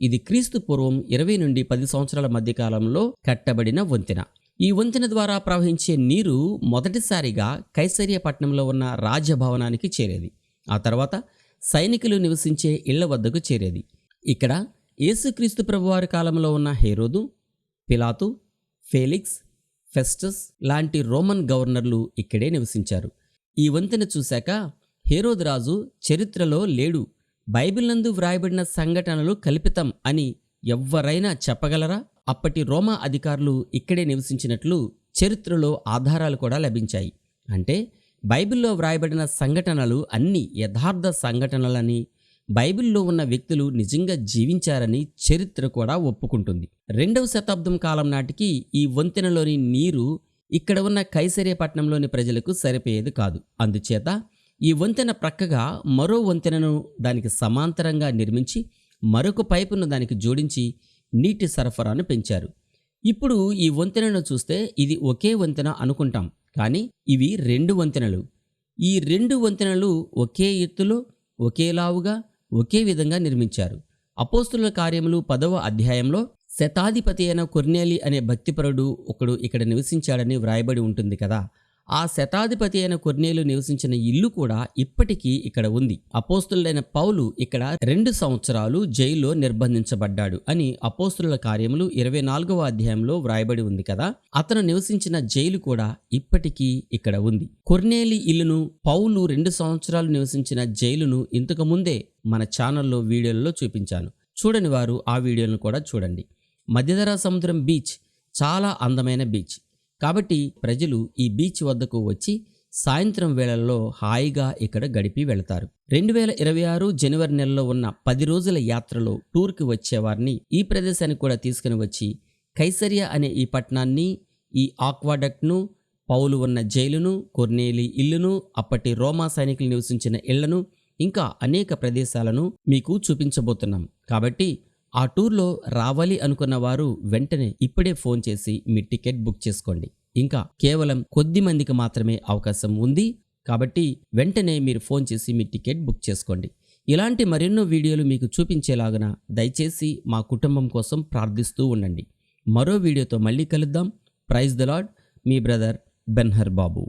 ఇది క్రీస్తు పూర్వం ఇరవై నుండి పది సంవత్సరాల మధ్య కాలంలో కట్టబడిన వంతెన. ఈ వంతెన ద్వారా ప్రవహించే నీరు మొదటిసారిగా కైసరియ పట్టణంలో ఉన్న రాజభవనానికి చేరేది. ఆ తర్వాత సైనికులు నివసించే ఇళ్ళ వద్దకు చేరేది. ఇక్కడ యేసుక్రీస్తు ప్రభువారి కాలంలో ఉన్న హేరోదు పిలాతు ఫేలిక్స్ ఫెస్టస్ లాంటి రోమన్ గవర్నర్లు ఇక్కడే నివసించారు. ఈ వంతెన చూశాక హేరోద్ రాజు చరిత్రలో లేడు. బైబిల్ నందు వ్రాయబడిన సంఘటనలు కల్పితం అని ఎవ్వరైనా చెప్పగలరా? అప్పటి రోమా అధికారులు ఇక్కడే నివసించినట్లు చరిత్రలో ఆధారాలు కూడా లభించాయి. అంటే బైబిల్లో వ్రాయబడిన సంఘటనలు అన్ని యథార్థ సంఘటనలని బైబిల్లో ఉన్న వ్యక్తులు నిజంగా జీవించారని చరిత్ర కూడా ఒప్పుకుంటుంది. రెండవ శతాబ్దం కాలం నాటికి ఈ వంతెనలోని నీరు ఇక్కడ ఉన్న కైసరేపట్నంలోని ప్రజలకు సరిపోయేది కాదు. అందుచేత ఈ వంతెన ప్రక్కగా మరో వంతెనను దానికి సమాంతరంగా నిర్మించి మరొక పైపును దానికి జోడించి నీటి సరఫరాను పెంచారు. ఇప్పుడు ఈ వంతెనను చూస్తే ఇది ఒకే వంతెన అనుకుంటాం కానీ ఇవి రెండు వంతెనలు. ఈ రెండు వంతెనలు ఒకే ఎత్తులో ఒకేలావుగా ఒకే విధంగా నిర్మించారు. అపోస్తుల కార్యములు పదవ అధ్యాయంలో శతాధిపతి అయిన కొర్నేలి అనే భక్తిపరుడు ఒకడు ఇక్కడ నివసించాడని వ్రాయబడి ఉంటుంది కదా. ఆ శతాధిపతి అయిన కొర్నేలు నివసించిన ఇల్లు కూడా ఇప్పటికీ ఇక్కడ ఉంది. అపోస్తులైన పౌలు ఇక్కడ రెండు సంవత్సరాలు జైల్లో నిర్బంధించబడ్డాడు అని అపోస్తుల కార్యములు ఇరవై నాలుగవ అధ్యాయంలో వ్రాయబడి ఉంది కదా? అతను నివసించిన జైలు కూడా ఇప్పటికీ ఇక్కడ ఉంది. కొర్నేలి ఇల్లును పౌలు రెండు సంవత్సరాలు నివసించిన జైలును ఇంతకు ముందే మన ఛానల్లో వీడియోలలో చూపించాను. చూడని వారు ఆ వీడియోలను కూడా చూడండి. మధ్యధరా సముద్రం బీచ్ చాలా అందమైన బీచ్. కాబట్టి ప్రజలు ఈ బీచ్ వద్దకు వచ్చి సాయంత్రం వేళల్లో హాయిగా ఇక్కడ గడిపి వెళతారు. రెండు వేల ఇరవై ఆరు జనవరి నెలలో ఉన్న పది రోజుల యాత్రలో టూర్కి వచ్చేవారిని ఈ ప్రదేశానికి కూడా తీసుకుని వచ్చి కైసరియా అనే ఈ పట్టణాన్ని ఈ ఆక్వాడక్ట్ను పౌలు ఉన్న జైలును కొర్నేలి ఇల్లును అప్పటి రోమా సైనికులు నివసించిన ఇళ్ళను ఇంకా అనేక ప్రదేశాలను మీకు చూపించబోతున్నాం. కాబట్టి ఆ టూర్లో రావాలి అనుకున్న వారు వెంటనే ఇప్పుడే ఫోన్ చేసి మీ టికెట్ బుక్ చేసుకోండి. ఇంకా కేవలం కొద్ది మందికి మాత్రమే అవకాశం ఉంది. కాబట్టి వెంటనే మీరు ఫోన్ చేసి మీ టికెట్ బుక్ చేసుకోండి. ఇలాంటి మరెన్నో వీడియోలు మీకు చూపించేలాగన దయచేసి మా కుటుంబం కోసం ప్రార్థిస్తూ ఉండండి. మరో వీడియోతో మళ్ళీ కలుద్దాం. ప్రైజ్ ద లాడ్ మీ బ్రదర్ బెన్హర్ బాబు